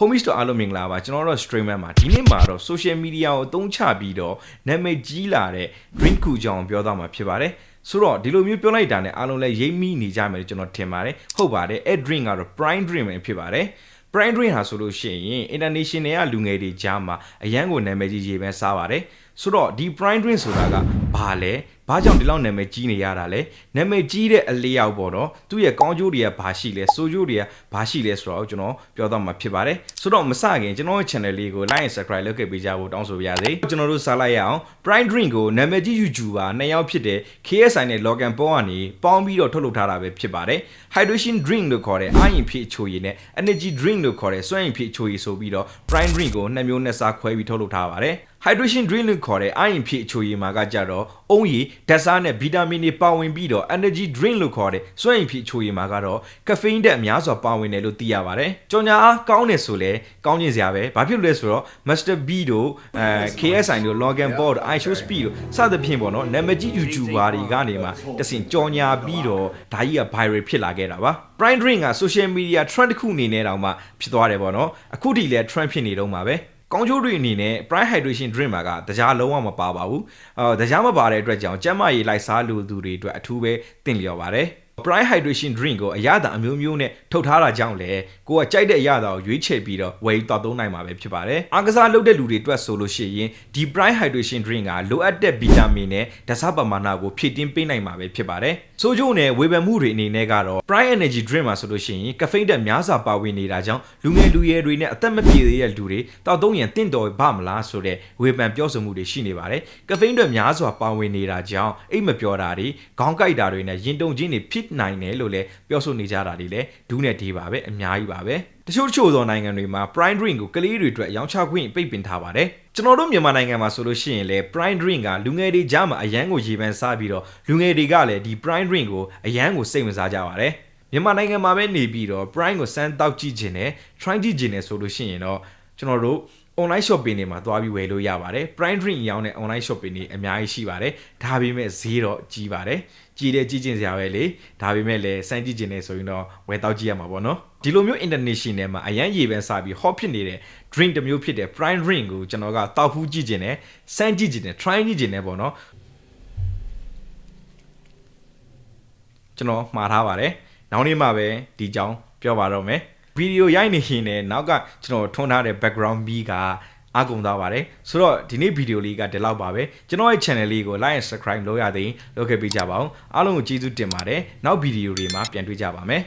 homies တို့အားလုံးမင်္ဂလာပါကျွန်တော်တို့ streamer မှာဒီနေ့မှာတော့ social media ကိုအသုံးချပြီးတော့နာမည်ကြီးလာတဲ့ drink ကူကြောင်ပြောသားမှာဖြစ်ပါတယ်ဆိုတော့ဒီလိုမျိုးပြောလိုက်တာနဲ့အားလုံးလည်းရိပ်မိနေကြမယ်လို့ကျွန်တော်ထင်ပါတယ်ဟုတ်ပါတယ်အဲ့ drink ကတော့ prime drink ပဲဖြစ်ပါတယ် prime drink ဟာဆိုလို့ရှိရင် international ကလူငယ်တွေကြားမှာအရန်ကိုနာမည်ကြီးရေးပဲစားပါတယ် ဆိုတော့ဒီ prime drink ဆိုတာကဘာလဲဘာကြောင့်ဒီလောက်နာမည်ကြီးနေရတာလဲနာမည်ကြီးတဲ့အလျောက်ပေါ့နော်သူ့ရဲ့ကောင်းကျိုးတွေကဘာရှိလဲဆိုးကျိုးတွေကဘာရှိလဲဆိုတော့ကျွန်တော်ပြောတော့မှာဖြစ်ပါတယ်ဆိုတော့မစခင်ကျွန်တော်ရဲ့ channel လေးကို like and subscribe လုပ်ခဲ့ပေးကြဖို့တောင်းဆိုပါရစေကျွန်တော်တို့စားလိုက်ရအောင် prime drink ကိုနာမည်ကြီး YouTuber နှစ်ယောက်ဖြစ်တဲ့ KSI နဲ့ Logan Paul ကနေပေါင်းပြီးတော့ထုတ်လုပ်ထားတာပဲဖြစ်ပါတယ် hydration drink လို့ခေါ်တဲ့အာရင်ဖြစ်အချိုရည်နဲ့ energy drink လို့ခေါ်တဲ့စွမ်းရည်ဖြစ်အချိုရည်ဆိုပြီးတော့ prime drink ကိုနှစ်မျိုးနဲ့စားခွဲပြီးထုတ်လုပ်ထားပါတယ် hydration drink လို့ခေါ်တဲ့အာရင်ဖြစ်အချိုရည်မှာကကြတော့အုံးရည်ဓာတ်စားနဲ့ဗီတာမင်တွေပါဝင်ပြီးတော့ energy drink လို့ခေါ်တဲ့စွမ်းရည်ဖြစ်အချိုရည်မှာကတော့ caffeine ဓာတ်အများစွာပါဝင်တယ်လို့သိရပါတယ်။ကြော်ညာအားကောင်းတယ်ဆိုလဲကောင်းကျင်စရာပဲ။ဘာဖြစ်လို့လဲဆိုတော့ Master B တို့အဲ KSI တို့ Logan Paul တို့ iShow Speed တို့စသဖြင့်ပေါ့နော်နာမည်ကြီး YouTuber တွေကနေမှတစင်ကြော်ညာပြီးတော့ဒါကြီးက viral ဖြစ်လာခဲ့တာပါ။ Prime Drink က social media trend တစ်ခုအနေနဲ့တောင်မှဖြစ်သွားတယ်ပေါ့နော်။အခုထိလည်း trend ဖြစ်နေတော့မှာပဲ။ ကောင်းကျိုးတွေအနေနဲ့ prime hydration drink မှာကတရားလုံးဝမပါပါဘူး။အော်တရားမပါတဲ့အတွက်ကြောင့်ကျန်းမာရေးလိုက်စားလူသူတွေအတွက်အထူးပဲသင့်လျော်ပါတယ်။ prime hydration drink ကိုအရသာအမျိုးမျိုးနဲ့ထုတ်ထားတာကြောင့်လေကိုကကြိုက်တဲ့အရသာကိုရွေးချယ်ပြီးတော့ဝယ်တောက်သုံးနိုင်မှာပဲဖြစ်ပါတယ်။အားကစားလုပ်တဲ့လူတွေအတွက်ဆိုလို့ရှိရင်ဒီ prime hydration drink ကလိုအပ်တဲ့ဗီတာမင်နဲ့ဓာတ်ဆပမာဏကိုဖြည့်တင်းပေးနိုင်မှာပဲဖြစ်ပါတယ်။ဆိုကြုံနဲ့ဝေဖန်မှုတွေအနေနဲ့ကတော့ prime energy drink မှာဆိုလို့ရှိရင် caffeine ဓာတ်များစွာပါဝင်နေတာကြောင့်လူငယ်လူရွယ်တွေနဲ့အသက်မပြည့်သေးတဲ့လူတွေတောက်သုံးရင်တင့်တော်ပါမလားဆိုတဲ့ဝေဖန်ပြောဆိုမှုတွေရှိနေပါတယ်။ caffeine ဓာတ်များစွာပါဝင်နေတာကြောင့်အိတ်မပြောတာတွေခေါင်းကိုက်တာတွေနဲ့ရင်တုန်ခြင်းတွေဖြစ်နိုင်တယ်လို့လည်းပြောဆိုနေကြတာတွေလည်းဒူးနဲ့ဒီပါပဲအများကြီးပါပဲတချို့တချို့သောနိုင်ငံတွေမှာ prime drink ကိုကလေးတွေအတွက်ရောင်းချခွင့်ပိတ်ပင်ထားပါတယ်ကျွန်တော်တို့မြန်မာနိုင်ငံမှာဆိုလို့ရှိရင်လေ prime drink ကလူငယ်တွေကြားမှာအရန်ကိုရေပန်းစားပြီးတော့လူငယ်တွေကလည်းဒီ prime drink ကိုအရန်ကိုစိတ်ဝင်စားကြပါတယ်မြန်မာနိုင်ငံမှာပဲနေပြီးတော့ prime ကိုစမ်းတောက်ကြည့်ခြင်းနဲ့ try ကြည့်ခြင်းနဲ့ဆိုလို့ရှိရင်တော့ကျွန်တော်တို့ online shopping တွေမှာသွားပြီးဝယ်လို့ရပါတယ် prime drink ရောင်းတဲ့ online shopping တွေအများကြီးရှိပါတယ်ဒါပေမဲ့ဈေးတော့ကြီးပါတယ်ကြီးတယ်ကြီးကျင်စရာပဲလေဒါပေမဲ့လည်းစမ်းကြည့်ခြင်းနဲ့ဆိုရင်တော့ဝယ်တောက်ကြည့်ရမှာပေါ့နော်ဒီလိုမျိုး international မှာအရန်ရေပန်းစားပြီး hot ဖြစ်နေတဲ့ drink တစ်မျိုးဖြစ်တဲ့ prime drink ကိုကျွန်တော်ကတောက်ဖူးကြည့်ခြင်းနဲ့စမ်းကြည့်ခြင်းနဲ့ try ကြည့်ခြင်းနဲ့ပေါ့နော်ကျွန်တော်မှားထားပါတယ်နောက်နေ့မှပဲဒီကြောင်းပြောပါတော့မယ် ဗီဒီယိုရိုက်နေရင်လည်းနောက်ကကျွန်တော်ထွန်းထားတဲ့ background beat ကအကုန်သွားပါတယ်ဆိုတော့ဒီနေ့ဗီဒီယိုလေးကဒီလောက်ပါပဲကျွန်တော်ရဲ့ channel လေးကို like and subscribe လုပ်ရသေးရင်လုပ်ခဲ့ပေးကြပါအောင်အားလုံးကိုကျေးဇူးတင်ပါတယ်နောက်ဗီဒီယိုတွေမှာပြန်တွေ့ကြပါမယ်